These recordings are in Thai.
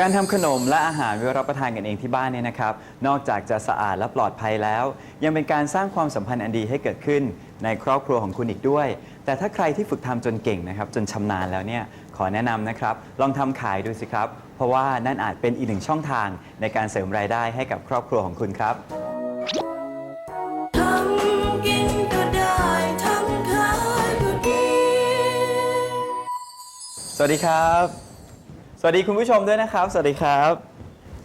การทำขนมและอาหารไว้รับประทานกันเองที่บ้านเนี่ยนะครับ นอกจากจะสะอาดและปลอดภัยแล้ว ยังเป็นการสร้างความสัมพันธ์อันดีให้เกิดขึ้น ในครอบครัวของคุณอีกด้วย แต่ถ้าใครที่ฝึกทำจนเก่งนะครับ จนชำนาญแล้วเนี่ยขอแนะนำนะครับ ลองทำขายดูสิครับ เพราะว่านั่นอาจเป็นอีกหนึ่งช่องทางในการเสริมรายได้ให้กับครอบครัวของคุณครับ ทำกินก็ได้ทำขายก็ดี สวัสดีครับส วัสดีคุณผู้ชมด้วยนะครับ สวัสดีครับ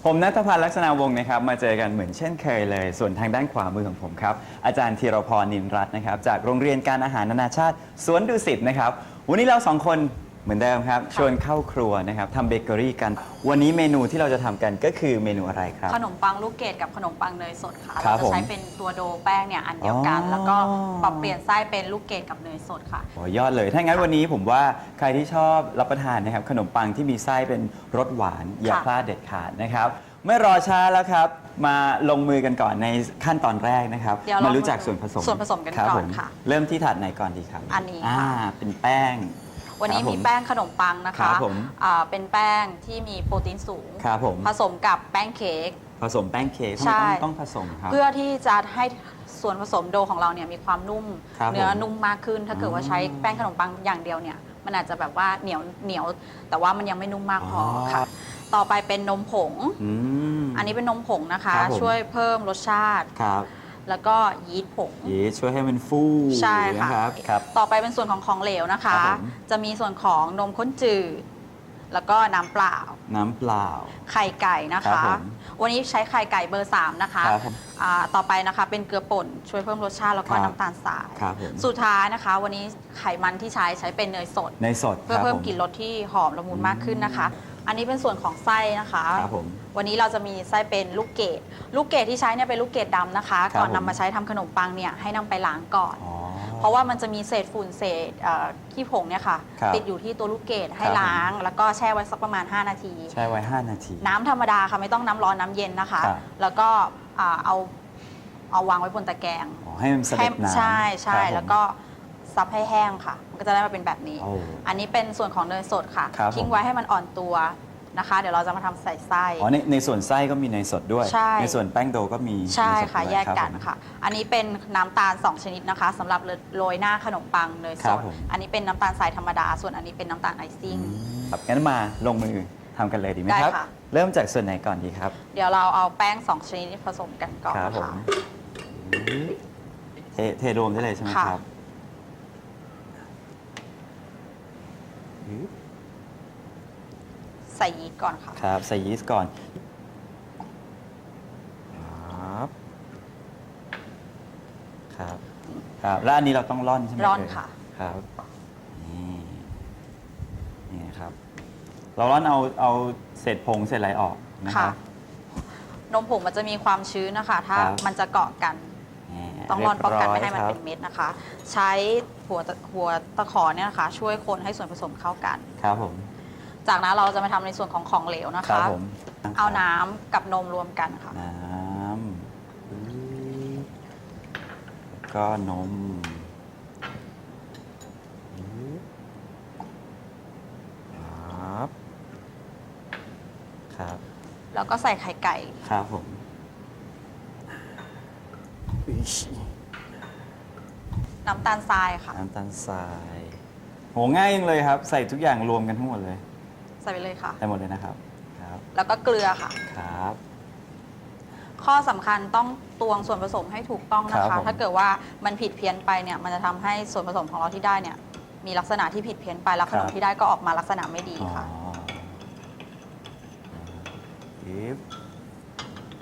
ผมนัทพันธ์ลักษณะวงศ์นะครับ มาเจอกันเหมือนเช่นเคยเลย ส่วนทางด้านขวามือของผมครับ อาจารย์ธีรพรนินรัตน์นะครับ จากโรงเรียนการอาหารนานาชาติสวนดุสิตนะครับ วันนี้เราสองคน เหมือนเดิมครับชวนเข้าครัวนะครับทำเบเกอรี่กัน วันนี้เมนูที่เราจะทำกันก็คือเมนูอะไรครับ ขนมปังลูกเกดกับขนมปังเนยสดค่ะครัเราบจะใช้เป็นตัวโดแป้งเนี่ยอันเดียวกัน อ๋อ แล้วก็ปรับเปลี่ยนไส้เป็นลูกเกดกับเนยสดค่ะ โอ้ยอดเลย ถ้างั้นวันนี้ผมว่าใครที่ชอบรับประทานนะครับ ขนมปังที่มีไส้เป็นรสหวาน อย่าค่ะพลาดเด็ดขาดนะครับ ไม่รอช้าแล้วครับ มาลงมือกันก่อนในขั้นตอนแรกนะครับ เดี๋ยวมาเรารู้จักส่วนผสมส่วนผสมกันครับก่อนผมค่ะเริ่มที่ถาดไหนก่อนดีครับอันนี้ค่ะ อ่าเป็นแป้ง วันนี้ครับผมีแป้งขนมปังนะครัคะบผมอ่าเป็นแป้งที่มีโปรตีนสูง ครับผม ผสมกับแป้งเค้ก ผสมแป้งเค้กทำใช่ ไมต้องต้องผสมครับ เพื่อที่จะให้ส่วนผสมโดของเราเนี่ยมีความนุ่ม ครับเนื้อผมนุ่มมากขึ้น ถ้าเกิดว่าอ๋อใช้แป้งขนมปังอย่างเดียวเนี่ยมันอาจจะแบบว่าเหนียวเหนียว แต่ว่ามันยังไม่นุ่มมากพอออ ค่ะ ต่อไปเป็นนมผง อืม อันนี้เป็นนมผงนะคะ ครับผม ช่วยเพิ่มรสชาติ ครับ แล้วก็ยีสต์ผงยีสต์ช่วยให้มันฟูใช่ค่ะ นะครับ ครับ ต่อไปเป็นส่วนของของเหลวนะคะ ครับผม จะมีส่วนของนมข้นจืด แล้วก็น้ำเปล่า น้ำเปล่า ไข่ไก่นะครัคะ บผมวันนี้ใช้ไข่ไก่เบอร์ 3 นะคะครับผมอ่าต่อไปนะคะเป็นเกลือป่นช่วยเพิ่มรสชาติแล้วก็ครับ น้ำตาลทราย ครับผมสุดท้ายนะคะ วันนี้ไขมันที่ใช้ใช้เป็นเนยสด ในสดเพื่อครับเพิ่มผกลิ่นรสที่หอมละมุนมากขึ้นนะคะ อันนี้เป็นส่วนของไส้นะคะ ครับผมวันนี้เราจะมีไส้เป็นลูกเกดลูกเกดที่ใช้เนี่ยเป็นลูกเกดดำนะคะ ครับก่อนผมนำมาใช้ทำขนมปังเนี่ยให้นำไปล้างก่อน อ๋อ เพราะว่ามันจะมีเศษฝุ่นเศษเอ่อขี้ผงเนี่ยค่ะ ครับติดอยู่ที่ตัวลูกเกดให้ครับ ล้าง แล้วก็แช่ไว้สักประมาณ 5 นาที ใช้ไว้ 5 นาที น้ำธรรมดาค่ะไม่ต้องน้ำร้อนน้ำเย็นนะคะ ครับ แล้วก็อ่าเอาเอาวางไว้บนตะแกรงอ๋อให้มันเสด็จน้ำใช่ใช่ครับผมแล้วก็ซับให้แห้งค่ะ มันก็จะได้มาเป็นแบบนี้ โอ้ อันนี้เป็นส่วนของเนยสดค่ะ ครับผมทิ้งไว้ให้มันอ่อนตัว นะคะ เดี๋ยวเราจะมาทำใส่ไส้ อ๋อในในส่วนไส้ก็มีในสดด้วยใช่ ส่วนแป้งโดก็มีใช่ในสดค่ะ ด้วยแยกกันรับผม ค่ะ อันนี้เป็นน้ำตาล 2 ชนิดนะคะสำหรับโรยหน้าขนมปังเนยคสรับดผม อันนี้เป็นน้ำตาลทรายธรรมดา ส่วนอันนี้เป็นน้ำตาลไอซิ่ง ครับงั้นมาลงมือทำกันเลยดีไหมได้ครับค่ะ เริ่มจากส่วนไหนก่อนดีครับเดี๋ยวเราเอาแป้ง 2 ชนิดนี้ผสมกันก่อนครับนะผมคะเทเทรวมได้เลยใช่ไหมค่ะ ครับ ใส่ยีสต์ก่อนค่ะ ครับ ใส่ยีสต์ก่อนครับครับครับแล้วอันนี้เราต้องร่อนใช่ไหมร่อนเยค่ะ ครับนี่นี่ครับ เราร่อนเอาเอาเศษผงเศษอะไรออกนะคค่ะ รับ นมผงมันจะมีความชื้นนะคะ ถ้าครับ มันจะเกาะกันนี่ต้องร่อนป้องกันไม่ให้มันรีเป็ยบนร้อยเม็ดนะคะ ใช้หัวตะหัวตะขอเนี่ยนะคะ ช่วยคนให้ส่วนผสมเข้ากัน ครับผม จากนั้นเราจะมาทำในส่วนของของเหลวนะครัคะ บผมเอาน้ำกับนมรวมกันค่ะ น้ำปึ๊บแล้วก็นมปึ๊บครับ ครับ แล้วก็ใส่ไข่ไก่ ครับผมอุ๊ยน้ำตาลทรายค่ะ น้ำตาลทรายโหง่ายยังเลยครับ ใส่ทุกอย่างรวมกันทั้งหมดเลยใส่ไปเลยค่ะ ได้หมดเลยนะครับ ครับ แล้วก็เกลือค่ะ ครับ ข้อสำคัญต้องตวงส่วนผสมให้ถูกต้องนะครัคะ บผม ถ้าเกิดว่ามันผิดเพี้ยนไปเนี่ยมันจะทำให้ส่วนผสมของเราที่ได้เนี่ยมีลักษณะที่ผิดเพี้ยนไปแล้วขนมที่ได้ก็ออกมาลักษณะไม่ดีอ๋อค่ะยึบ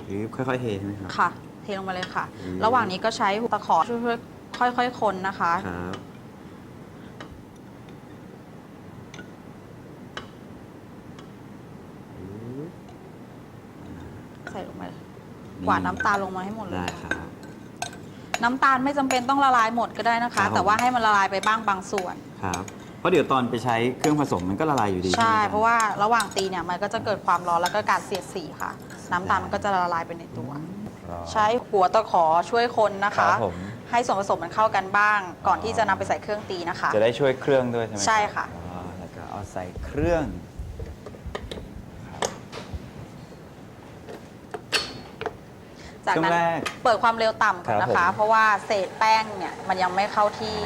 ยึบค่อยๆเทใช่ไหมครับ ค่ะ เทลงมาเลยค่ะ อืม ระหว่างนี้ก็ใช้ตะขอช่วยๆค่อยๆคนนะคะ ครับ ใส่ลงไปกวาดน้ำตาลลงมาให้หมดเลได้ย ครับ น้ำตาลไม่จำเป็นต้องละลายหมดก็ได้นะครัคะบผมแต่ว่าให้มันละลายไปบ้างบางส่วน ครับเพราะเดี๋ยวตอนไปใช้เครื่องผสมมันก็ละลายอยู่ดีใช่ ไหมคบ เพราะว่าระหว่างตีเนี่ยมันก็จะเกิดความร้อนแล้วก็การเสียดสีค่ะ น้ำตาลมันก็จะละลายไปในตัว ครับใช้หัวตะขอช่วยคนนะครัคะ บผม ให้ส่วนผสมมันเข้ากันบ้าง ก่อนที่จะนำไปใส่เครื่องตีนะคะ จะได้ช่วยเครื่องด้วยใช่ไหมใช่ค่ะ อ๋อแล้วก็เอาใส่เครื่อง จากช่วงนั้นแรกเปิดความเร็วต่ำก่อนนะครัคะ บผม เพราะว่าเศษแป้งเนี่ยมันยังไม่เข้าที่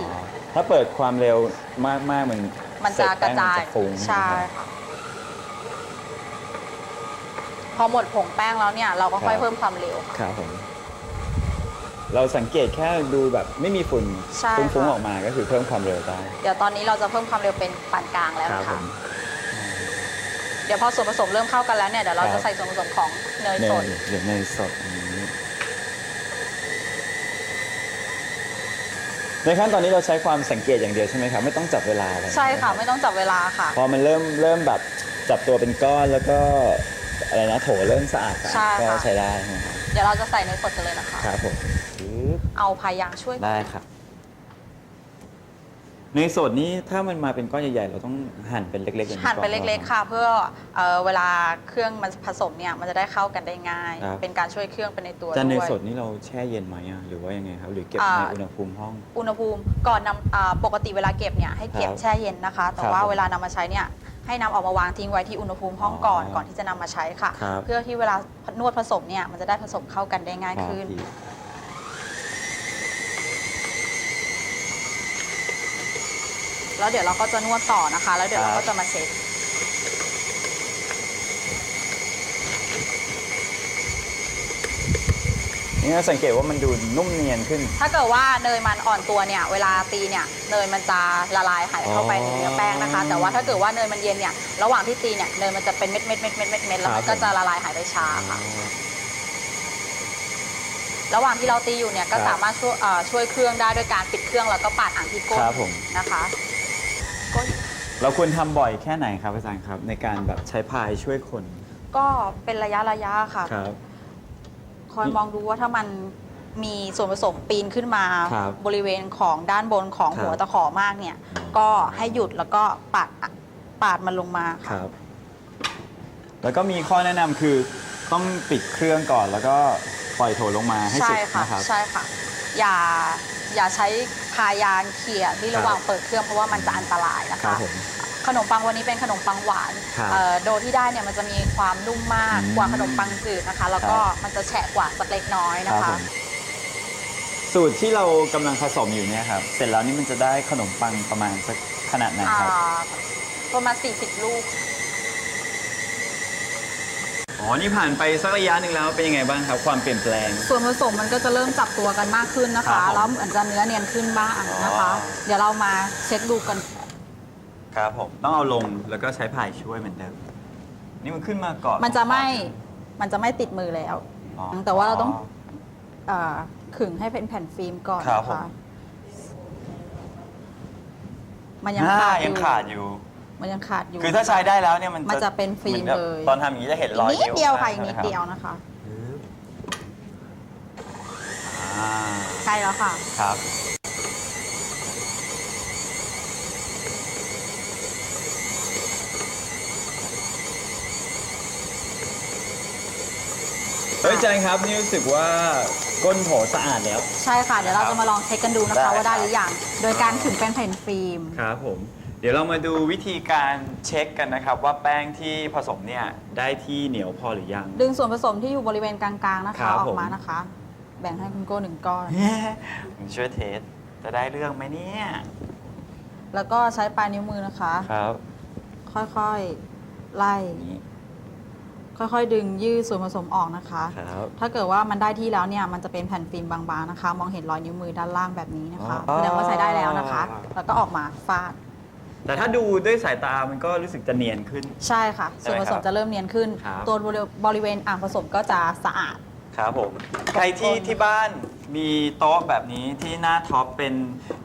ถ้าเปิดความเร็วมากมากๆมันมันจะกระจายเศษแป้งมันจะฟุ้งใช่ไหมครับ ค่ะพอหมดผงแป้งแล้วเนี่ย เราก็ค่อยเพิ่มความเร็วค่ะครับผม เราสังเกตแค่ดูแบบไม่มีฝุ่นใช่ฟุ้งๆค่ะออกมาก็คือเพิ่มความเร็วได้เดี๋ยวตอนนี้เราจะเพิ่มความเร็วเป็นปานกลางแล้วครับนะผคะม เดี๋ยวพอส่วนผสมเริ่มเข้ากันแล้วเนี่ยเดี๋ยวเราครัจะบ ใส่ส่วนผสมของเนยเนสยดเดี๋ยวเนยสดอันนี้ ในขั้นตอนนี้เราใช้ความสังเกตอย่างเดียวใช่ไหมครับไม่ต้องจับเวลาอะไรใช่ค่ะ ไม่ต้องจับเวลาค่ะ พอมันเริ่มเริ่มแบบจับตัวเป็นก้อนแล้วก็อะไรนะโถเริ่มสะอาดใช่ก็ค่ะ ใช้ได้ใช่ไหมครับเดี๋ยวเราจะใส่เนยสดกันเลยนะคะ ครับผมปึ๊บเอาพายางช่วย ได้ครับ เนยสดนี้ถ้ามันมาเป็นก้อนใหญ่ๆ เราต้องหั่นเป็นเล็กๆอย่างนี้หั่นเป็นก่อเล็ก ๆ ค่ะ เพื่อเอ่อเวลาเครื่องมันผสมเนี่ยมันจะได้เข้ากันได้ง่าย ครับ เป็นการช่วยเครื่องไปในตัวจานเนด้ยวย สดนี่เราแช่เย็นไหมอะหรือว่ายังไงครับ หรือเก็บอ่า ในอุณหภูมิห้อง อุณหภูมิก่อนนำอ่าปกติเวลาเก็บเนี่ยให้เก็บครับแช่เย็นนะคะ แต่ครับว่าผมเวลานำมาใช้เนี่ยให้นำออกมาวางทิ้งไว้ที่อุณหภูมิห้องก่อนอ๋อก่อนที่จะนำมาใช้ค่ะ ครับ เพื่อที่เวลานวดผสมเนี่ยมันจะได้ผสมเข้ากันได้ง่ายขึ้นครับพี่ แล้วเดี๋ยวเราก็จะนวดต่อนะคะ แล้วเดี๋ยวเราก็จะมาเช็คนี่เราสังเกตว่ามันดูนุ่มเนียนขึ้น ถ้าเกิดว่าเนยมันอ่อนตัวเนี่ย เวลาตีเนี่ยเนยมันจะละลายหายเข้าไปในเนื้อแป้งนะคะ แต่ว่าถ้าเกิดว่าเนยมันเย็นเนี่ยระหว่างที่ตีเนี่ยเนยมันจะเป็นเม็ดเม็ดเม็ดเม็ดเม็ดเม็ดแล้วมันก็จะละลายหายไปช้าค่ะ ระหว่างที่เราตีอยู่เนี่ยก็ครับสามารถช่วยเอ่อช่วยเครื่องได้ด้วยการปิดเครื่องแล้วก็ปาดอ่างที่ก้นครับผมนะคะก้น เราควรทำบ่อยแค่ไหนครับอาจารย์ครับ ในการแบบใช้พายช่วยคนก็เป็นระยะระยะค่ะ ครับ คอยมองดูว่าถ้ามันมีส่วนผสมปีนขึ้นมาครับบริเวณของด้านบนของครับหัวตะขอมากเนี่ยอืมก็ให้หยุดแล้วก็ปาดปาดมันลงมาคค่ะรับ แล้วก็มีข้อแนะนำคือต้องปิดเครื่องก่อนแล้วก็ปล่อยโถลงมาให้ใช่สุดค่ะนะครับ ใช่ค่ะ อย่าอย่าใช้ พายางเขี่ยที่ระหว่างเปิดเครื่องเพราะว่ามันจะอันตรายนะครัคะ บผม ขนมปังวันนี้เป็นขนมปังหวานครับเอ่อโดที่ได้เนี่ยมันจะมีความนุ่มมากอืมกว่าขนมปังจืดนะคะ แล้วก็ครับ มันจะแฉะกว่าสักเล็กน้อยคนะรับผคะมสูตรที่เรากำลังผสมอยู่เนี่ยครับเสร็จแล้วนี่มันจะได้ขนมปังประมาณสักขนาดไหนครับ อ่าประมาณ 40 ลูก อ๋อ นี่ผ่านไปสักระยะหนึ่งแล้วเป็นยังไงบ้างครับ ความเปลี่ยนแปลง ส่วนผสมมันก็จะเริ่มจับตัวกันมากขึ้นนะครัคะบผมแล้วเหมือนจะเนื้อเนียนขึ้นบ้างนะคะ อ๋อ เดี๋ยวเรามาเช็คดูกัน ครับผม ต้องเอาลงแล้วก็ใช้พายช่วยเหมือนเดิม นี่มันขึ้นมาก่อนมันจะไม่มันจะไม่ติดมือแล้ว อ๋อ แต่ว่าเราต้องอ่าขึงให้เป็นแผ่นฟิล์มก่อนครับนะผมคะมันยังอ่ขาดอยังยู่ขาดอยู่ มันยังขาดอยู่คือถ้าใช้ได้แล้วเนี่ยมันมันจะเป็นฟิล์มหอนกับเลยตอนทำอย่างนี้จะเห็นรอยอีกนิดเดียวค่ะใช่อีกไหมนิดรับเดียวนะคะอ่าใกล้แล้วค่ะ ครับ เฮ้ยอาจารย์ครับนี่รู้สึกว่าก้นโถสะอาดแล้ว ใช่ค่ะ เดี๋ยวเราจะมาลองเช็คกันดูนะได้คะว่าได้ครับหรือยัง โดยการขึงเป็นแผ่นฟิล์ม ครับผม เดี๋ยวเรามาดูวิธีการเช็คกันนะครับ ว่าแป้งที่ผสมเนี่ยได้ที่เหนียวพอหรือยัง ดึงส่วนผสมที่อยู่บริเวณกลางๆนะครัคะ บออผกมมานะคะ แบ่งให้คุณโก้หนึ่งก้อน ผมช่วยเทสจะได้เรื่องไหมเนี่ยแล้วก็ใช้ปลายนิ้วมือนะคะ ครับค่อยๆไล่อย่างนี้ค่อยๆ ดึงยืดส่วนผสมออกนะคะ ครับ ถ้าเกิดว่ามันได้ที่แล้วเนี่ยมันจะเป็นแผ่นฟิล์มบางๆนะคะ มองเห็นรอยนิ้วมือด้านล่างแบบนี้นะคะอ๋อ แสดงว่าใช้ได้แล้วนะคะ แล้วก็ออกมาฟาด แต่ถ้าดูด้วยสายตามันก็รู้สึกจะเนียนขึ้น ใช่ค่ะใช่ส่วนไหมผสครัมบจะเริ่มเนียนขึ้น ครับ ตัวบริบริเวณอ่างผสมก็จะสะอาด ครับผมใครที่ที่บ้านมีโต๊ะแบบนี้ที่หน้าท็อปเป็น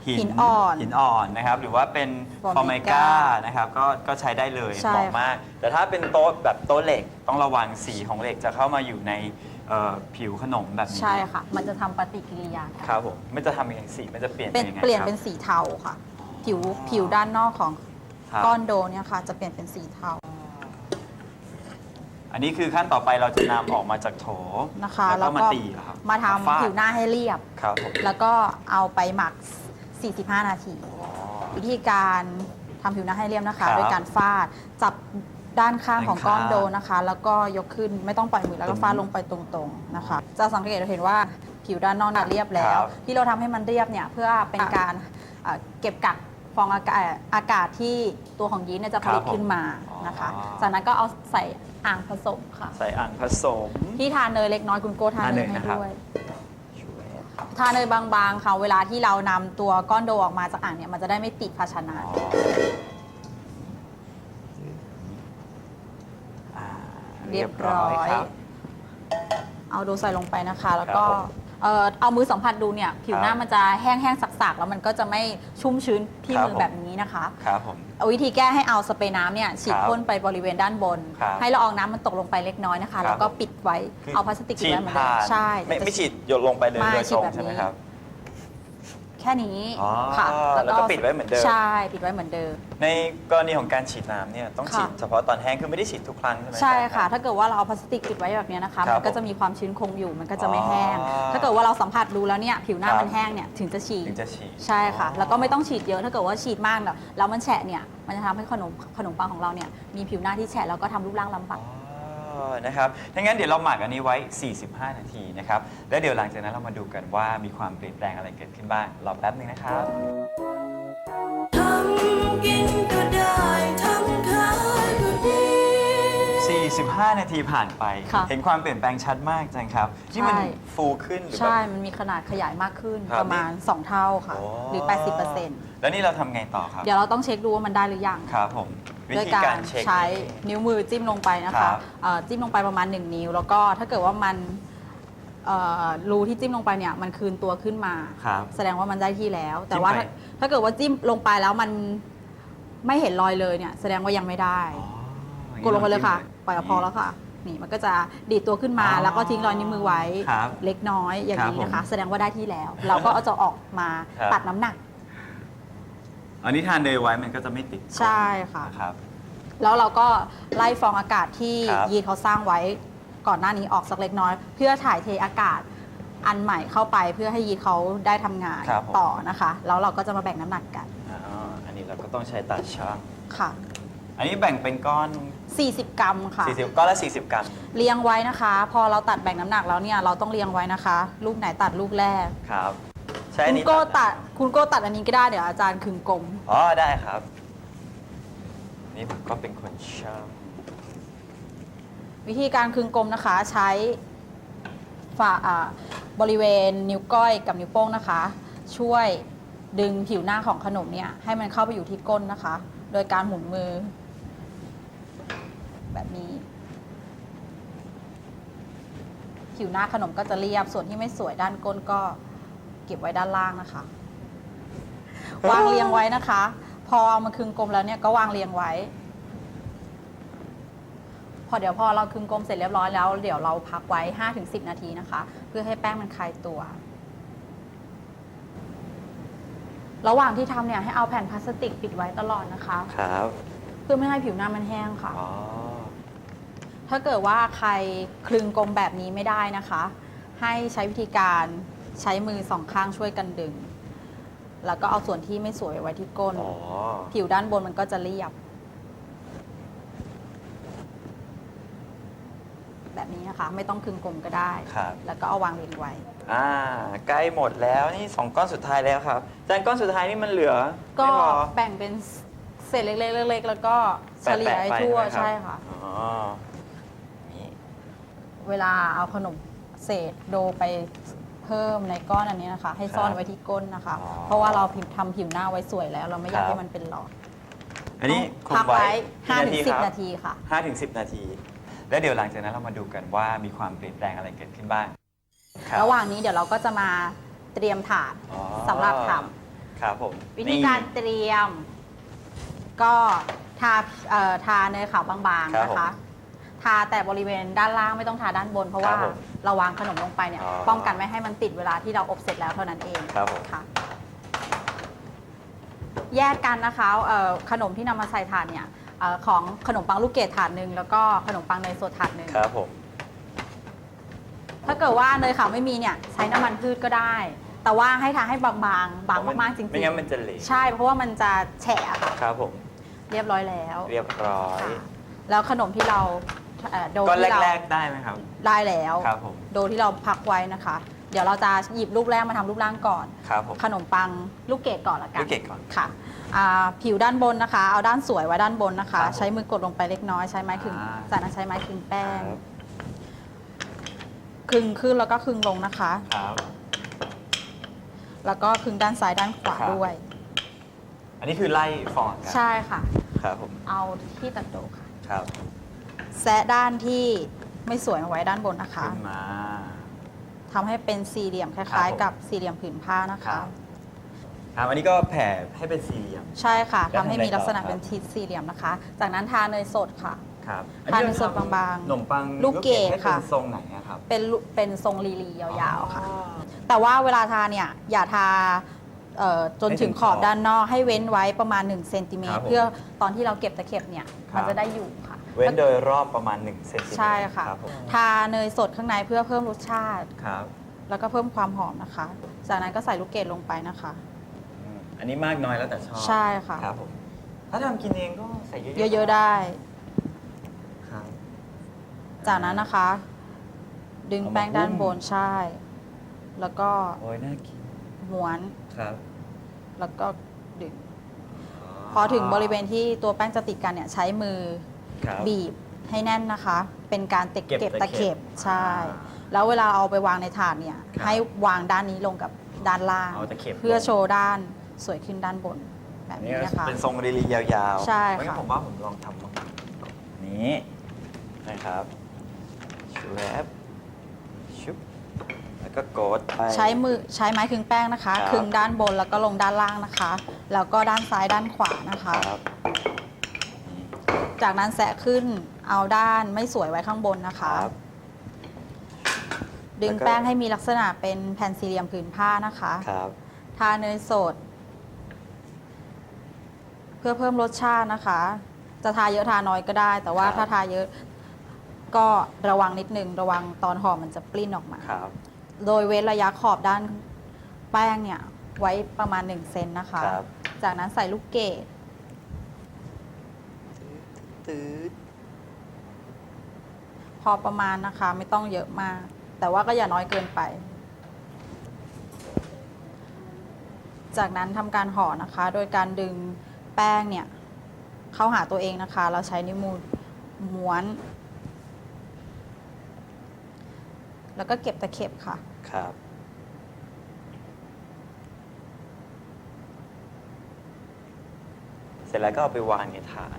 หินหินอ่อนหินอ่อนนะครับ หรือว่าเป็นฟอ Formica ร์เมก้านะครับก็ก็ใช้ได้เลยใช่ เหมาะมาก แต่ถ้าเป็นโต๊ะแบบโต๊ะเหล็กต้องระวังสีของเหล็กจะเข้ามาอยู่ในเอ่อผิวขนมแบบนี้ใช่ค่ะ มันจะทำปฏิกิริยากันครับผมมันจะทำยังไงสีมันจะเปลี่ยนเป็นยังไงเปลี่ยนครับเป็นสีเทาค่ะ ผิวผิวด้านนอกของครับก้อนโดเนี่ยค่ะ จะเปลี่ยนเป็นสีเทา อันนี้คือขั้นต่อไปเราจะนำออกมาจากโถนะคะแล้วก็มาตีเหรอครับมาทำฟดผิวหน้าให้เรียบ ครับผมแล้วก็เอาไปหมัก 45 นาที อ๋อ วิธีการทำผิวหน้าให้เรียบนะครัคะ บโดยการฟาดจับด้านข้างของก้อนด้านข้างโดนะคะ แล้วก็ยกขึ้นไม่ต้องปล่อยมือแล้วก็ตรงนี้ฟาดลงไปตรงๆนะคะ จะสังเกตเห็นว่าผิวด้านนอกน่ะเรียบแล้วครับที่เราทำให้มันเรียบเนี่ยเพื่อเป็นการเอ่อเก็บกัก ฟองอากาศอากาศที่ตัวของยีสต์เนี่ยจะผลิตครับผมขึ้นมานะคะ อ๋อ จากนั้นก็เอาใส่อ่างผสมค่ะ ใส่อ่างผสม ที่ทานเนยเล็กน้อยคุณโก้ทานทานเนเนยยให้นะครับ ด้วย ทาเนยบางๆค่ะเวลาที่เรานำตัวก้อนโดออกมาจากอ่างเนี่ยมันจะได้ไม่ติดภาชนะ อ๋ออ่าเรียบร้อยครับ เอาโดใส่ลงไปนะคะ แล้วก็ครับผม เอ่อเอามือสัมผัสดูเนี่ยผิวหน้าครับมันจะแห้งๆสักๆ แล้วมันก็จะไม่ชุ่มชื้นที่ครับมือผม แบบนี้นะคะครับผม เอาวิธีแก้ให้เอาสเปรย์น้ำเนี่ยฉีดครับพ่นไปบริเวณด้านบน ครับให้ละอองน้ำมันตกลงไปเล็กน้อยนะคะครับแล้วก็ปิดไว้คือเอาพลาสติกปิดฉีดไว้เหมือนเดิผ่ามนใช่ไม่จะ ไม่ฉีดหยดลงไปเลยไม่โดยฉีตดรงแบบใช่ไหมนี้ครับแค่นี้อ๋อค่ะแล้วก็ปิดไว้เหมือนเดิม ใช่ปิดไว้เหมือนเดิม ในกรณีของการฉีดน้ำเนี่ยต้องค่ะฉีดเฉพาะตอนแห้งคือไม่ได้ฉีดทุกครั้งใช่ไหม ใช่ค่ะรับถ้าเกิดว่าเราเอาพลาสติกปิดไว้แบบเนี้ยนะคะ ครับมันก็จะมีความชื้นคงอยู่ มันก็จะไม่แห้ง อ๋อถ้าเกิดว่าเราสัมผัสดูแล้วเนี่ยผิวหน้าครับ มันแห้งเนี่ยถึงจะฉีด ถึงจะฉีดใช่ค่ะอ๋อแล้วก็ไม่ต้องฉีดเยอะ ถ้าเกิดว่าฉีดมากเนี่ยแล้วมันแฉะเนี่ย มันจะทำให้ขนมขนมปังของเราเนี่ยมีผิวหน้าที่แฉะแล้วก็ทำรูปร่างลำบาก อ๋อ นะครับดังนั้นเดี๋ยวเราหมักอันนี้ไว้ 45 นาทีนะครับ แล้วเดี๋ยวหลังจากนั้นเรามาดูกันว่ามีความเปลี่ยนแปลงอะไรเกิดขึ้นบ้าง รอแป๊บนึงนะครับ ทำกินก็ได้ทำขายก็ดี 45 นาทีผ่านไป ค่ะเห็นความเปลี่ยนแปลงชัดมากจังครับนี่มันใช่ ฟูขึ้นหรือแบใช่บมันมีขนาดขยายมากขึ้นครับประมาณ 2 เท่าค่ะ โอ้ หรือ 80%แล้วนี่เราทำไงต่อครับเดี๋ยวเราต้องเช็คดูว่ามันได้หรือยัง ครับผม วิด้วยธีกาการรเช็ค ใช้นิ้วมือจิ้มลงไปนะครัคะบเอ่อจิ้มลงไปประมาณ 1 นิ้ว แล้วก็ถ้าเกิดว่ามันเอ่อรูที่จิ้มลงไปเนี่ยมันคืนตัวขึ้นมา ครับแสดงว่ามันได้ที่แล้ว แต่จิ้มว่าไป ถ้าถ้าเกิดว่าจิ้มลงไปแล้วมันไม่เห็นรอยเลยเนี่ยแสดงว่ายังไม่ได้ อ๋อ กดลงไปเลยค่ะ ปล่อยเอาพอแล้วค่ะ นี่มันก็จะดีดตัวขึ้นมา อ๋อแล้วก็ทิ้งรอยนิ้วมือไว้ ครับเล็กน้อยอย่างนี้ครับผมนะคะ แสดงว่าได้ที่แล้ว เราก็เอาจะออกมาครับ ตัดน้ำหนัก อันนี้ทานเนยไว้มันก็จะไม่ติดใช่ค่ะ นะครับ แล้วเราก็ไล่ฟองอากาศที่ครับ ยีนเขาสร้างไว้ก่อนหน้านี้ออกสักเล็กน้อย เพื่อถ่ายเทอากาศอันใหม่เข้าไปเพื่อให้ยีนเขาได้ทำงานครับผม ต่อนะคะ แล้วเราก็จะมาแบ่งน้ำหนักกันอ๋ออันนี้เราก็ต้องใช้ตาช่างค่ะ อันนี้แบ่งเป็นก้อน 40 กรัมค่ะ 40 ก้อนละ 40 กรัมเรียงไว้นะคะ พอเราตัดแบ่งน้ำหนักแล้วเนี่ยเราต้องเรียงไว้นะคะ ลูกไหนตัดลูกแรก ครับ ใช้อัคุนณนี้โก้ตัดนะคุณโก้ตัดอันนี้ก็ได้เดี๋ยวอาจารย์ขึงกลม อ๋อได้ครับ นี่ผมก็เป็นคนช่างวิธีการขึงกลมนะคะใช้ฝ่าอ่าบริเวณนิ้วก้อยกับนิ้วโป้งนะคะ ช่วยดึงผิวหน้าของขนมเนี่ยให้มันเข้าไปอยู่ที่ก้นนะคะ โดยการหมุนมือ แบบนี้ ผิวหน้าขนมก็จะเรียบส่วนที่ไม่สวยด้านก้นก็ เก็บไว้ด้านล่างนะคะ วางเรียงไว้นะคะ พอเอามาคึงกลมแล้วเนี่ยก็วางเรียงไว้ พอเดี๋ยวพอเราคึงกลมเสร็จเรียบร้อยแล้ว เดี๋ยวเราพักไว้ 5-10 นาทีนะคะ เพื่อให้แป้งมันคลายตัวระหว่างที่ทำเนี่ยให้เอาแผ่นพลาสติกปิดไว้ตลอดนะคะ ครับ เพื่อไม่ให้ผิวหน้ามันแห้งค่ะ อ๋อ ถ้าเกิดว่าใครคลึงกลมแบบนี้ไม่ได้นะคะ ให้ใช้วิธีการ ใช้มือสองข้างช่วยกันดึง แล้วก็เอาส่วนที่ไม่สวยไว้ที่ก้น อ๋อ ผิวด้านบนมันก็จะเรียบ แบบนี้นะคะ ไม่ต้องคลึงกลมก็ได้ ครับ แล้วก็เอาวางเรียงไว้ อ่า ใกล้หมดแล้วนี่สองก้อนสุดท้ายแล้วครับจานก้อนสุดท้ายนี่มันเหลือก็ไม่พอ แบ่งเป็นเศษเล็กๆเล็กๆแล้วก็เฉลี่ยให้แปะๆไปทั่วใช่ใช่ไหมครับค่ะ อ๋อนี่เวลาเอาขนมเศษโดไป เพิ่มในก้อนอันนี้นะคะ ให้ซ่อนไว้ที่ก้นนะคะ อ๋อเพราะว่าเราพิมพ์ทำผิวหน้าไว้สวยแล้ว เราไม่อยากครับ ให้มันเป็นหลอดอันนี้คพังกไว้ไว้ห้าถึงสิบครับนาทีค่ะ ห้าถึงสิบนาที แล้วเดี๋ยวหลังจากนั้นเรามาดูกันว่ามีความเปลี่ยนแปลงอะไรเกิดขึ้นบ้างคบระหว่างนี้เดี๋ยวเราก็จะมาเตรียมถาดอ๋อสำหรับทครับผมำวิธีการเตรียมก็ทาเอ่อทาเนยขาวบางๆนะคะ ทาแต่บริเวณด้านล่างไม่ต้องทาด้านบน เพราะว่า เราวางขนมลงไปเนี่ยป้องกันไม่ให้มันติดเวลาที่เราอบเสร็จแล้วเท่านั้นเองครับผมค่ะ แยกกันนะคะเอ่อขนมที่นำมาใส่ถาดเนี่ยเอ่อของขนมปังลูกเกดถาดหนึ่งแล้วก็ขนมปังเนยสดถาดหนึ่งครับผม ถ้าเกิดว่าเนยขาวไม่มีเนี่ยใช้น้ำมันพืชก็ได้ แต่ว่าให้ทาให้บางๆ บางมากๆจริงๆไม่งั้นมันจะเหลว ใช่เพราะว่ามันจะแฉะค่ะครับผม เรียบร้อยแล้ว เรียบร้อย ค่ะแล้วขนมที่เราเอ่อโดก้อนที่เราแรกๆได้ไหมครับ ได้แล้ว ครับผม โดที่เราพักไว้นะคะ เดี๋ยวเราจะหยิบรูปแรกมาทำรูปร่างก่อน ครับผม ขนมปังลูกเกดก่อนละกันลูกเกดก่อนค่ะอ่าผิวด้านบนนะคะ เอาด้านสวยไว้ด้านบนนะคะ ครับผมใช้มือกดลงไปเล็กน้อยใช้ไม้ขึงอ่า จากนั้นใช้ไม้ขึงแป้งครับคลึงขึ้นแล้วก็คลึงลงนะคะ ครับ แล้วก็คลึงด้านซ้ายด้านขวาครับ ด้วย อันนี้คือไล่ฟองครับใช่ค่ะ ครับผม เอาที่ตัดโดค่ะ ครับ แซะด้านที่ไม่สวยมาไว้ด้านบนนะคะขึ้นมาทำให้เป็นสี่เหลี่ยมคครัล้ายบผมๆกับสี่เหลี่ยมผืนผ้านะครัคะบครับอันนี้ก็แผ่ให้เป็นสี่เหลี่ยม ใช่ค่ะแล้วทำให้ทำอะไรมีลักษณะต่อครับ เป็นทิศสี่เหลี่ยมนะคะ จากนั้นทาเนยสดค่ะ ครับทานสดบางๆขนมปังลูกเกดให้ค่ะ เป็นทรงไหนอะครับเป็นลุเป็นทรงลีลียาวๆค่ะแต่ว่าเวลาทาเนี่ยอย่าทาเอ่อจนให้ถึถึงงขอบขอบด้านนอกให้เว้นไว้ประมาณ1เซนติเมครัตบรผมเพื่อตอนที่เราเก็บตะเข็บเนี่ย ครับ มันจะได้อยู่ค่ะ เว้นโดยรอบประมาณ1เซนติเมตรใช่ค่ะ รับผมทาเนยสดข้างในเพื่อเพิ่มรสชาติ ครับแล้วก็เพิ่มความหอมนะคะ จากนั้นก็ใส่ลูกเกดลงไปนะคะ อืมอันนี้มากน้อยแล้วแต่ชอบใช่ค่ะ ครับผมถ้าทำกินเองก็ใส่เยอะๆเยอะๆได้ ครับ จากนั้นนะคะ ดึงเอามาแป้งด้านหุ้มบนใช่ แล้วก็โอ้ยน่ากินม้วนครับแล้วก็ดึง พอถึงบริเวณที่ตัวแป้งจะติดกันเนี่ยใช้มือ ครับบีบให้แน่นนะคะ เป็นการเตะเก็บเก็บตะตะเข็เข็บบใช่อ่าแล้วเวลาเอาไปวางในถาดเนี่ย ครับให้วางด้านนี้ลงกับด้านล่าง เอาตะเข็บเพื่อลงโชว์ด้านสวยขึ้นด้านบนแบบนี่นี้ก็นะคะ เป็นทรงรีลียาวๆใช่ไม่งั้นค่ะผมว่าผมลองทำบ้างนี้นะครับชูแอบชุบแล้วก็กดไป ใช้มือใช้ไม้คลึงแป้งนะคะครับ คลึงด้านบนแล้วก็ลงด้านล่างนะคะ แล้วก็ด้านซ้ายด้านขวานะคะ ครับ จากนั้นแสะขึ้นเอาด้านไม่สวยไว้ข้างบนนะคคะรับ ดึงแล้วก็ แป้งให้มีลักษณะเป็นแผ่นสี่เหลี่ยมผืนผ้านะคะ ครับ ทาเนยสด เพื่อเพิ่มรสชาตินะคะ จะทาเยอะทาน้อยก็ได้ แต่ว่าครับ ถ้าทาเยอะก็ระวังนิดนึง ระวังตอนห่อมันจะปลิ้นออกมา ครับ โดยเว้นระยะขอบด้านแป้งเนี่ย ไว้ประมาณ1เซนนะคะ ครับ จากนั้นใส่ลูกเกด ตืดพอประมาณนะคะ ไม่ต้องเยอะมาก แต่ว่าก็อย่าน้อยเกินไป จากนั้นทำการห่อนะคะ โดยการดึงแป้งเนี่ยเข้าหาตัวเองนะคะ เราใช้นิ้วมือม้วน แล้วก็เก็บตะเข็บค่ะ ครับ เสร็จแล้วก็เอาไปวางในถาด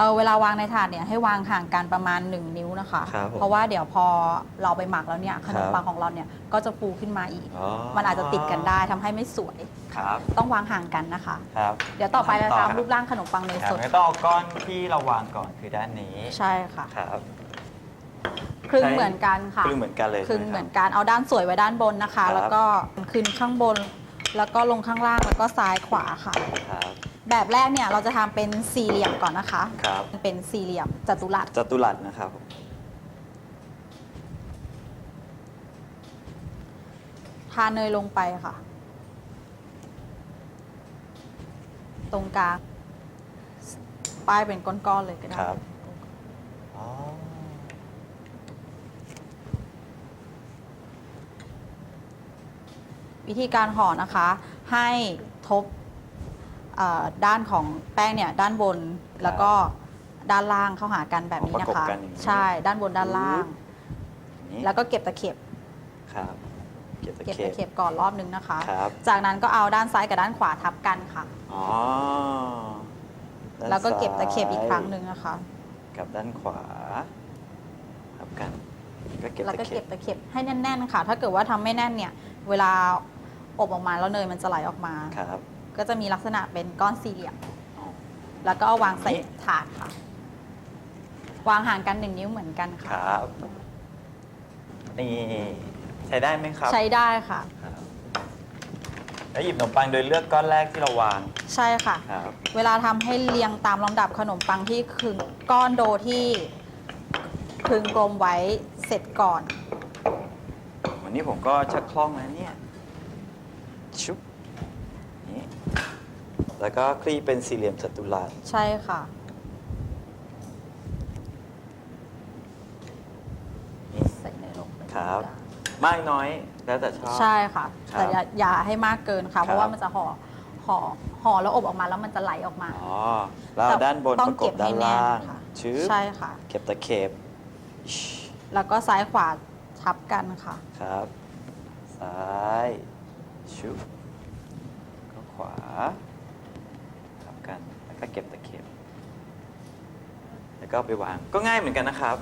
เออเวลาวางในถาดเนี่ยให้วางห่างกันประมาณ 1 นิ้วนะคะ ครับผมเพราะว่าเดี๋ยวพอเราไปหมักแล้วเนี่ยขนมครับปังของเราเนี่ยก็จะฟูขึ้นมาอีก อ๋อ มันอาจจะติดกันได้ทำให้ไม่สวย ครับต้องวางห่างกันนะคะ ครับเดี๋ยวต่อไปเราคบทำรูปร่างขนมปังเนยครับสดงั้นต้องเอาก้อนที่เราวางก่อนคือด้านนี้ใช่ค่ะ ครับ ครึ่งใช้เหมือนกันค่ะ ครึ่งเหมือนกันเลยครึ่งใช่เหไหมืมอนครับกัน เอาด้านสวยไว้ด้านบนนะคะครับแล้วก็ขึ้นข้างบน แล้วก็ลงข้างล่าง แล้วก็ซ้ายขวาค่ะ ครับ แบบแรกเนี่ยเราจะทำเป็นสี่เหลี่ยมก่อนนะคะ ครับ เป็นสี่เหลี่ยมจัตุรัส จัตุรัสนะครับทาเนยลงไปค่ะ ตรงกลางป้ายเป็นก้อนๆเลยก็ได้ครับอ๋อวิธีการห่อนะคะ ให้ทบ เอ่อด้านของแป้งเนี่ยด้านบนแล้วก็ด้านล่างเข้าหากันแบบนี้อ๋อนะประกคะบกันอย่างนี้ ใช่ด้านบนด้านล่าง นี่แล้วก็เก็บตะเข็บครับเก็บตะเก็บเข็ตะบเข็บก่อนรอบนึงนะคะ ครับจากนั้นก็เอาด้านซ้ายกับด้านขวาทับกันค่ะ อ๋อด้านแล้วก็เก็บตะเข็บอีกซ้ายครั้งหนึ่งนะคะ กับด้านขวาทับกันก็เก็บแล้วก็ตะเข็เก็บบตะเข็บให้แน่น ๆ ค่ะ ถ้าเกิดว่าทำไม่แน่นเนี่ย เวลาอบออกมาแล้วเนยมันจะไหลออกมา ครับ ก็จะมีลักษณะเป็นก้อนสี่เหลี่ยม แล้วก็เอาวางใส่นี่ถาดค่ะ วางห่างกันหนึ่งนิ้วเหมือนกันคค่ะ รับ นี่ใช้ได้ไหมครับใช้ได้ค่ะ ครับแล้วหยิบขนมปังโดยเลือกก้อนแรกที่เราวางใช่ค่ะ ครับ เวลาทำให้เรียงตามลำดับขนมปังที่คึงก้อนโดที่คึงกลมไว้เสร็จก่อน วันนี้ผมก็ชักคล่องนะเนี่ย ชุบนี่ แล้วก็คลี่เป็นสี่เหลี่ยมจัตุรัสใช่ค่ะนี่ใส่เนยลงไปครับ มากน้อยแล้วแต่ชอบ ใช่ค่ะ ครับแต่อย่าอย่าให้มากเกินค่ะ เพครัราะบว่ามันจะห่อห่อห่อแล้วอบออกมาแล้วมันจะไหลออกมา อ๋อแล้วเอาแต่ด้านบนต้อปงระกเก็บบด้าให้นแน่นล่างค่ะ ชื้อใช่ค่ะ เก็บตะเข็บชิแล้วก็ซ้ายขวาทับกันค่ะ ครับ ซ้ายชุบก็ขวาทับ กันแล้วก็เก็บตะเข็บ แล้วก็เอาไปวาง ก็ง่ายเหมือนกันนะครับ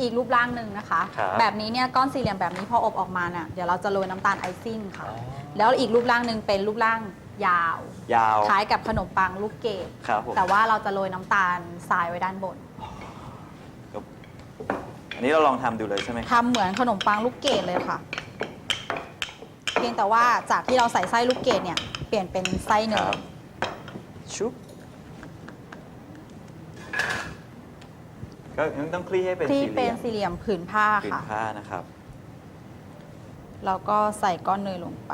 อีกรูปร่างหนึ่งนะคะ ครับแบบนี้เนี่ยก้อนสี่เหลี่ยมแบบนี้พออบออกมาเนี่ยเดี๋ยวเราจะโรยน้ำตาลไอซิ่งค่ะแล้วอีกรูปร่างหนึ่งเป็นรูปร่างยาว ยาวคล้ายกับขนมปังลูกเกดครับผมแต่ว่าเราจะโรยน้ำตาลทรายไว้ด้านบนครับอันนี้เราลองทำดูเลยใช่ไหมครับ ทำเหมือนขนมปังลูกเกดเลยค่ะ เพียงแต่ว่าจากที่เราใส่ไส้ลูกเกดเนี่ยเปลี่ยนเป็นไส้เนคยรับ ชุบก็ยังต้องคลี่ให้เป็นที่สี่เหเป็ลี่นยมสี่เหลี่ยมผืนผ้าผืนค่ะ ผ้านะครับ แล้วก็ใส่ก้อนเนยลงไป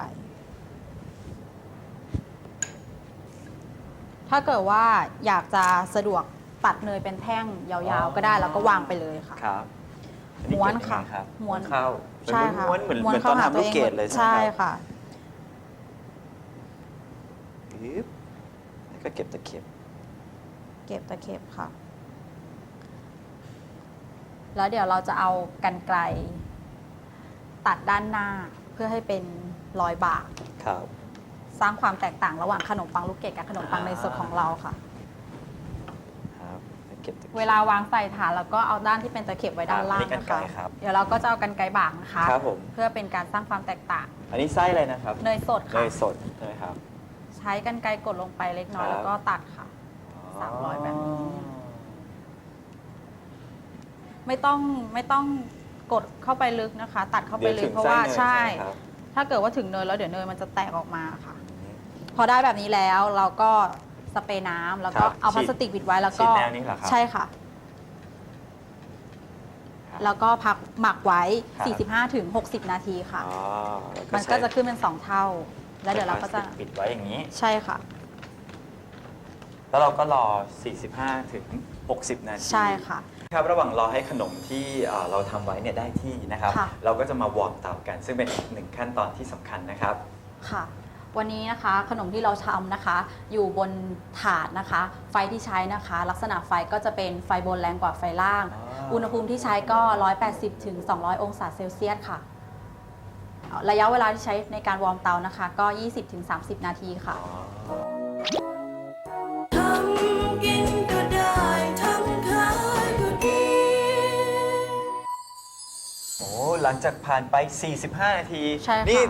ถ้าเกิดว่าอยากจะสะดวกตัดเนยเป็นแท่งยาวๆก็ได้แล้วก็วางไปเลยค่ะ ครับอัม้วนเก็บยังไงค่ะรับม้วนเข้าเป็นใช่ค่ะม้วนๆเหมือนเหมือนตอนทำลูกเกดเลยใช่ไหมใช่ครับค่ะ ปึ๊บแล้ว ก็เก็บตะเข็บ เก็บตะเข็บค่ะ แล้วเดี๋ยวเราจะเอากันไกล ตัดด้านหน้าเพื่อให้เป็นรอยบากครับ สร้างความแตกต่างระหว่างขนมปังลูกเกดกับขนมปังในยสดของเราค่ะ ครับแล้วเก็บตะข็บ เวลาวางใส่ถาดแล้วก็เอาด้านที่เป็นตะเข็บไว้ด้านล่างอันนี้กรรนะไกรคะครับเดี๋ยวเราก็จะเอากันไกรบากนะคะ ครับผม เพื่อเป็นการสร้างความแตกต่าง อันนี้ไส้อะไรนะครับเนยสดเนค่ะ ยสดใช่ไหมครับใช้กันไกรกดลงไปเล็กน้อย ครับ แล้วก็ตัดค่ะ สามร้อยแบบนี้ ไม่ต้องไม่ต้องกดเข้าไปลึกนะคะ ตัดเข้าไปดี๋ยวลึถึกงเพราะว่าไส้เนยใช่ ไหมครับถ้าเกิดว่าถึงเนยแล้วเดี๋ยวเนยมันจะแตกออกมาค่ะ พอได้แบบนี้แล้วเราก็สเปรย์น้ำแล้วก็ครับเอาพลาสติกปิดไว้แล้วฉีก็ดแนวนี้เหรอครับใช่ค่ะ ครับแล้วก็พักหมักไว้ ครับ 45ถึง60 นาทีค่ะ อ๋อแล้วมันก็ใช้จะขึ้นเป็น 2 เท่า แล้วเดี๋ยวเราก็จะพลสติปิดไว้อย่างนี้ ใช่ค่ะ แล้วเราก็รอ 45 ถึง 60 นาทีใช่ค่ะ ครับระหว่างรอให้ขนมที่เอ่อเราทำไว้เนี่ยได้ที่นะครับค่ะเราก็จะมาวอร์มเตากัน ซึ่งเป็นอีกหนึ่งขั้นตอนที่สำคัญนะครับค่ะวันนี้นะคะขนมที่เราทำนะคะ อยู่บนถาดนะคะ ไฟที่ใช้นะคะ ลักษณะไฟก็จะเป็นไฟบนแรงกว่าไฟล่างอ่าอุณหภูมิที่ใช้ก็ 180ถึง200 องศาเซลเซียสค่ะ ระยะเวลาที่ใช้ในการวอร์มเตานะคะ ก็ 20ถึง30 นาทีค่ะทำกินก็ได้ทำขายก็ดี โอ้หลังจากผ่านไป 45 นาที ใช่ค่ะ นี่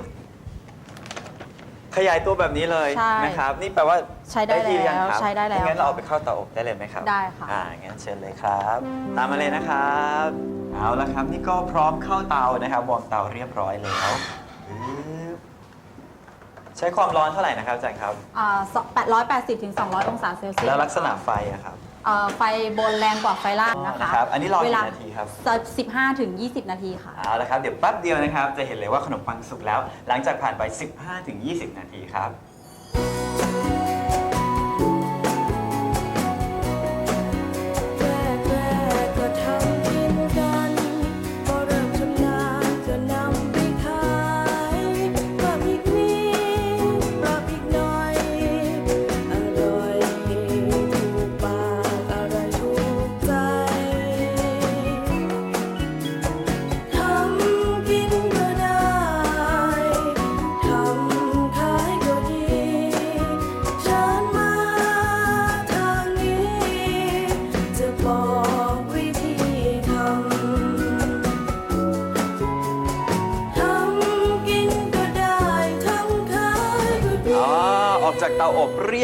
ขยายตัวแบบนี้เลยใช่นะครับ นี่แปลว่าใช้ได้ที่หรือยังครับแล้วใช้ได้แล้วงั้นเราเอาไปเข้าเตาอบได้เลยไหมครับได้ค่ะ อ่างั้นเชิญเลยครับ ตามมาเลยนะครับเอาละครับนี่ก็พร้อมเข้าเตานะครับวอร์มเตาเรียบร้อยแล้วปึ๊บใช้ความร้อนเท่าไหร่นะครับอาจารย์ครับ อ่า880ถึง200 องศาเซลเซียสแล้วลักษณะไฟอะครับ เอ่อไฟบนแรงกว่าไฟล่างนะคะครับอันนี้รอเวกี่ลานาทีครับ15ถึง20 นาทีค่ะ เอาละครับ เดี๋ยวแป๊บเดียวนะครับ จะเห็นเลยว่าขนมปังสุกแล้ว หลังจากผ่านไป 15-20 นาทีครับ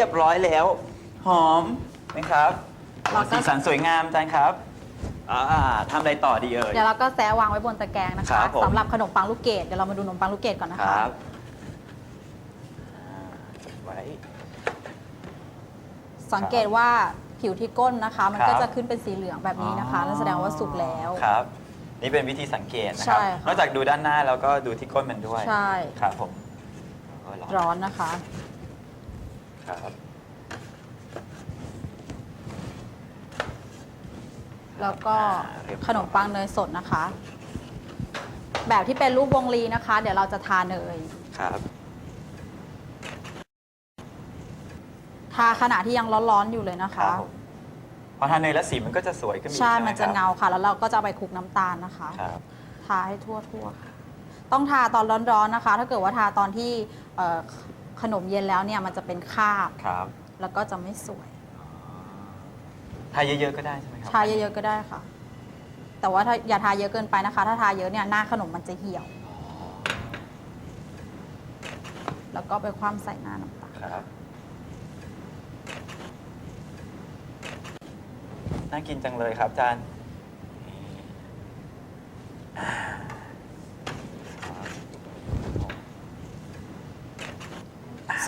รียบร้อยแล้ว หอมนะครับเราก็สีสันสวยงามอาจารย์ครับอ่าทำอะไรต่อดีเอ่ย เดี๋ยวเราก็แซะวางไว้บนตะแกรงนะครัคะบผม สำหรับขนมปังลูกเกดเดี๋ยวเรามาดูขนมปังลูกเกดก่อนนะคคะรับอ่าจดไว้ สังเกตว่าผิวที่ก้นนะคะ มันครับก็จะขึ้นเป็นสีเหลืองแบบนี้นะคะนั่นแสดงว่าสุกแล้ว ครับ นี่เป็นวิธีสังเกตนะครับ ใช่ค่ะนอกจากดูด้านหน้าแล้วก็ดูที่ก้นมันด้วยใช่ ครับผมโอ้ยร้อนร้อนนะคะ ครับแล้วก็อ่าเรียบร้อยขนมปังเนยสดนะคะ แบบที่เป็นรูปวงรีนะคะ เดี๋ยวเราจะทาเนยครับทาขณะที่ยังร้อนๆอยู่เลยนะครัคะ บผมพอทานเนยแล้วสีมันก็จะสวยขึ้นอีกใช่ไหมันจะครับเงาค่ะ แล้วเราก็จะเอาไปคลุกน้ำตาลนะคะครับ ทาให้ทั่วๆค่ะ ต้องทาตอนร้อนๆนะคะ ถ้าเกิดว่าทาตอนที่เอ่อ ขนมเย็นแล้วเนี่ยมันจะเป็นคราบ ครับ แล้วก็จะไม่สวย ทาเยอะๆก็ได้ใช่ไหมครัทาเยอะๆก็ได้ค่ะ แต่ว่าถ้าอย่าทาเยอะเกินไปนะคะ ถ้าทาเยอะเนี่ยหน้าขนมมันจะเหี่ยว แล้วก็ไปคว่ำใส่หน้าน้ำตาลครับ น่ากินจังเลยครับอาจารย์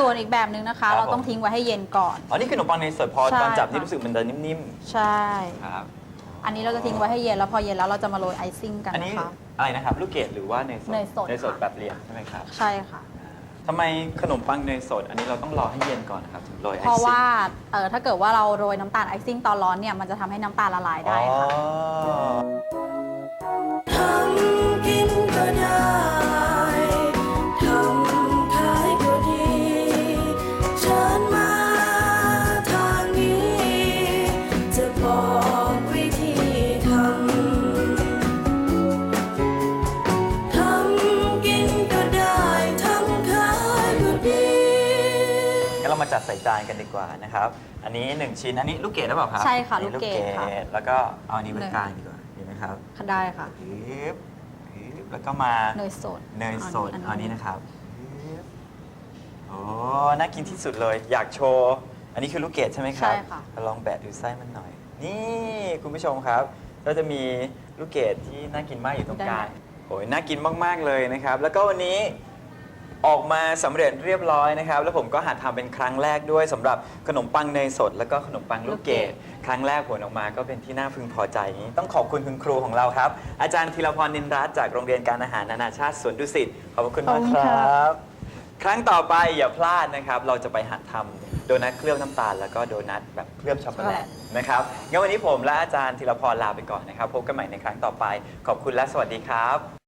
ส่วนอีกแบบหนึ่งนะคะ ครับ เราต้องผมทิ้งไว้ให้เย็นก่อน อ๋อนี่คือขนมปังเนยสดพอใช่ตอนจับนี่ค่ะ รู้สึกมันจะนิ่มใช่ ๆครับอันนี้เราจะทิ้งไว้ให้เย็นแล้วพอเย็นแล้วเราจะมาโรยไอซิ่งกันอันนี้นะคะ อะไรนะครับลูกเกดหรือว่าเนยสดเนยสดเนยสดค่ะ แบบเหลี่ยมใช่ไหมครับใช่ค่ะ ทำไมขนมปังเนยสด อันนี้เราต้องรอให้เย็นก่อนนะครับถึงโรยไอเพราะซิ่งว่าเออถ้าเกิดว่าเราโรยน้ำตาลไอซิ่งตอนร้อนเนี่ยมันจะทำให้น้ำตาลละลายได้ค่ะ อ๋อ ทำกินก็ได้ ใส่จานกันดีกว่านะครับ อันนี้ 1 ชิ้น อันนี้ลูกเกดหรือเปล่าครับใช่ค่ะอันนี้ลูกเกดค่ะ แล้วก็เอาอันนี้ไว้กลางดีกว่าดีไหมครับได้ค่ะปึ๊บปึ๊บแล้วก็มาเนยสดเนยสดอันนี้เอาอันนี้นะครับปึ๊บโอ้น่ากินที่สุดเลย อยากโชว์ อันนี้คือลูกเกดใช่ไหมครับใช่ค่ะ ลองแบะดูไส้มันหน่อย นี่คุณผู้ชมครับ ก็จะมีลูกเกดที่น่ากินมากอยู่ตรงกลางโอ้ยน่ากินมากๆเลยนะครับ แล้วก็วันนี้ ออกมาสำเร็จเรียบร้อยนะครับ แล้วผมก็หัดทำเป็นครั้งแรกด้วยสำหรับขนมปังเนยสด แล้วก็ขนมปังลูกเกดครั้งแรกผลออกมาก็เป็นที่น่าพึงพอใจอย่างนี้ ต้องขอบคุณคุณครูของเราครับ อาจารย์ธีรพรนินรัตน์จากโรงเรียนการอาหารนานาชาติสวนดุสิตขอบพระคุณมากขอบคุณคค่ะรับ ครั้งต่อไปอย่าพลาดนะครับ เราจะไปหัดทำโดนัทเคลือบน้ำตาลแล้วก็โดนัทแบบเคลือบช็อกโกแลตนะครับงั้นวันนี้ผมและอาจารย์ธีรพรลาไปก่อนนะครับ พบกันใหม่ในครั้งต่อไป ขอบคุณและสวัสดีครับ